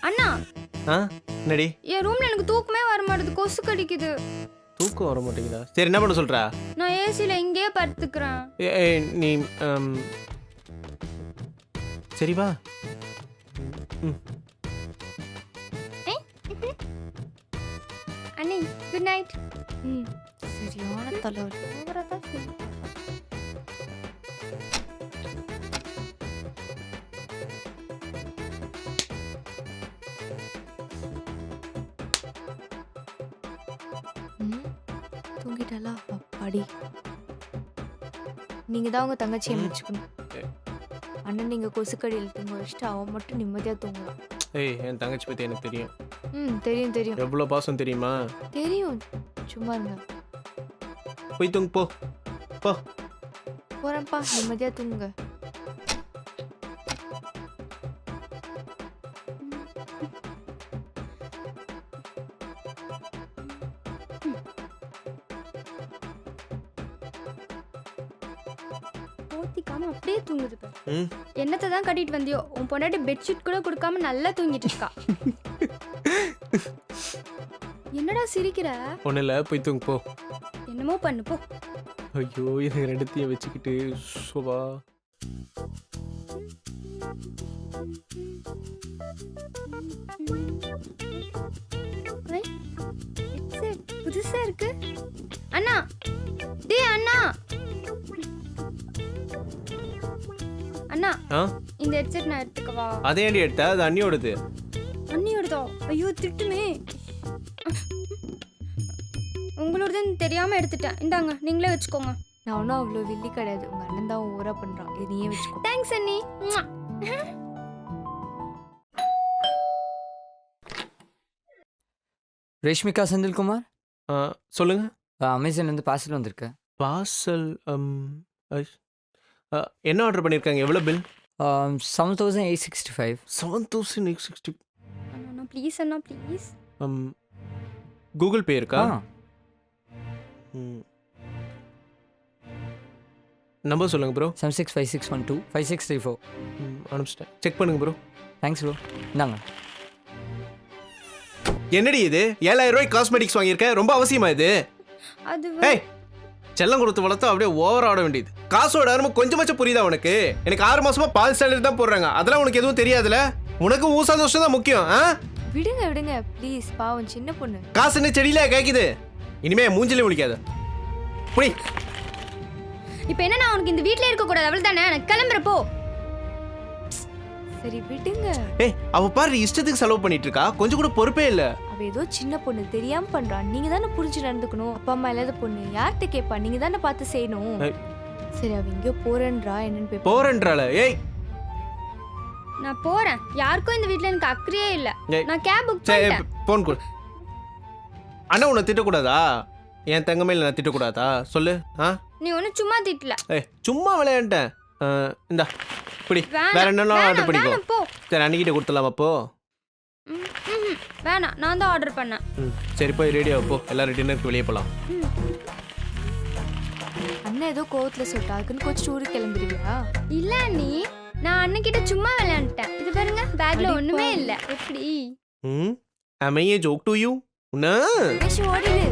அண்ணா. ஆ என்னடி? என் ரூம்ல எனக்கு தூக்கமே வர மாட்டேது கொசு கடிக்குது தூக்கம் வர மாட்டேங்குதா சரி என்ன பண்ண சொல்றா? நான் ஏசில இங்கேயே படுத்துக்கிறேன். ஏ- ஏய், நீ சரி வா. அண்ணி குட் நைட் ம் சரியான தலைவலி தூங்கிட்டாளா அப்பாடி. நீங்க தான் உங்க தங்கச்சியை ம். மிச்சுக்கணும் அண்ணன் நீங்க கொசுக்கடியில் தூங்க வச்சுட்டு அவன் மட்டும் நிம்மதியா தூங்கலாம் ஏய் என் தங்கச்சி பத்தி எனக்கு தெரியும். ம் தெரியும் தெரியும். எவ்வளோ பாசம் தெரியுமா? தெரியும். சும்மா இருங்க. போய் தூங்கு போ. போ. போறேன்ப்பா நிம்மதியா தூங்குங்க. போத்திக்காம அப்படியே தூங்குது பாரு. என்னத்தை தான் கட்டிட்டு வந்தியோ? உன் பொண்டாட்டி பெட்ஷீட் கூட கொடுக்காம நல்லா தூங்கிட்டு இருக்கா. என்னடா சிரிக்கிற? இல்லை போய் தூங்கு போ. என்னமோ பண்ணு போ. ஐயோ இது ரெண்டுத்தையும் வச்சுக்கிட்டு headset புதுசா இருக்கு. அண்ணா டேய் அண்ணா. அண்ணா ஆ? இந்த ஹெட்செட் நான் எடுத்துக்கவா? அதே ஏன்டி எடுத்த? அது அண்ணியோடது. அண்ணியோடதோ ஐயோ திட்டுமே. உங்களோடதுன்னு தெரியாம எடுத்துட்டேன். இந்தாங்க நீங்களே வச்சுக்கோங்க. நான் ஒன்றும் அவ்வளோ வில்லி கிடையாது. உங்க அண்ணன் தான் ஊரா பண்றான். இது நீயே வச்சுக்கோ. தேங்க்ஸ் அண்ணி. ரேஷ்மிகா செந்தில்குமார்? சொல்லுங்க. அமேசான்லேருந்து பார்சல் வந்திருக்கு. பார்சல் என்ன ஆர்டர் பண்ணியிருக்காங்க எவ்வளோ bill seven thousand eight sixty five seven thousand eight sixty please Anna please Google Pay இருக்கா. நம்பர் சொல்லுங்க bro seven six five six one two five six three four அனுப்பிச்சிட்டேன். Check பண்ணுங்க bro thanks bro இந்தாங்க. என்னடி இது? ஏழாயிரம் ரூபாய் cosmetics வாங்கியிருக்கேன் ரொம்ப அவசியமா இது? அது ஏய் செல்லம் கொடுத்து வளர்த்தா அப்படியே ஓவர் ஆட வேண்டியது. காசோட அருமை கொஞ்சமாச்சும் புரியுதா உனக்கு? எனக்கு ஆறு மாசமா பால் சேலரி தான் போடுறாங்க. அதெல்லாம் உனக்கு எதுவும் தெரியாதுல உனக்கு ஊ சந்தோஷம் தான் முக்கியம் ஆ? விடுங்க விடுங்க. ப்ளீஸ் பாவம் சின்ன பொண்ணு. காசு என்ன செடியில கேக்குது. இனிமே மூஞ்சிலே முழிக்காத. புடி. இப்போ என்ன நான் உனக்கு இந்த வீட்லயே இருக்க கூடாது. அவள் தானே நான் கிளம்புறேன் போ சரி விடுங்க. ஏய் அவ பாரு இஷ்டத்துக்கு செலவு பண்ணிட்டு இருக்கா கொஞ்சம் கூட பொறுப்பே இல்ல. அவ ஏதோ சின்ன பொண்ணு தெரியாம பண்றா. நீங்க தானே புரிஞ்சு நடந்துக்கணும். அப்பா அம்மா இல்லாத பொண்ணு. யார்கிட்ட கேட்பா நீங்க தானே பார்த்து செய்யணும். சரி அவ எங்கேயோ போறேன்றா என்னன்னு போய். போறேன்றால ஏய். நான் போறேன். யாருக்கும் இந்த வீட்ல எனக்கு அக்கறையே இல்ல. ஏய். நான் கேப் புக் சரி பண்ணிட்டேன். போன் கொடு. அண்ணா உன்னை திட்டக்கூடாதா? என் தங்கமையில் நான் திட்டக்கூடாதா? சொல்லு ஆ? நீ ஒன்றும் சும்மா திட்டல. ஏய் சும்மா விளையாண்டேன். இந்தா இப்படி வேணாம், வேற என்னென்ன ஆர்டர் வேணாம், பண்ணிக்கோ வேணாம், போ. சரி அன்னிக்கிட்ட கொடுத்துடலாம் அப்போ ம், ம்ஹும். வேணாம் நான் தான் ஆர்டர் பண்ணேன். ம் சரி போய் ரெடியா போ. எல்லாரும் டின்னருக்கு வெளியே போகலாம் அண்ணன் ஏதோ கோவத்துல சொல்லிட்டா அதுக்குன்னு கோச்சு ஊருக்கு கிளம்பிடுவியா? இல்ல நீ நான் அண்ணன்கிட்ட சும்மா விளையாண்டுட்டேன். இது பாருங்க பேக்ல ஒண்ணுமே. இல்ல. எப்படி? ம்? a joke to you. உன்ன? ஓடிடு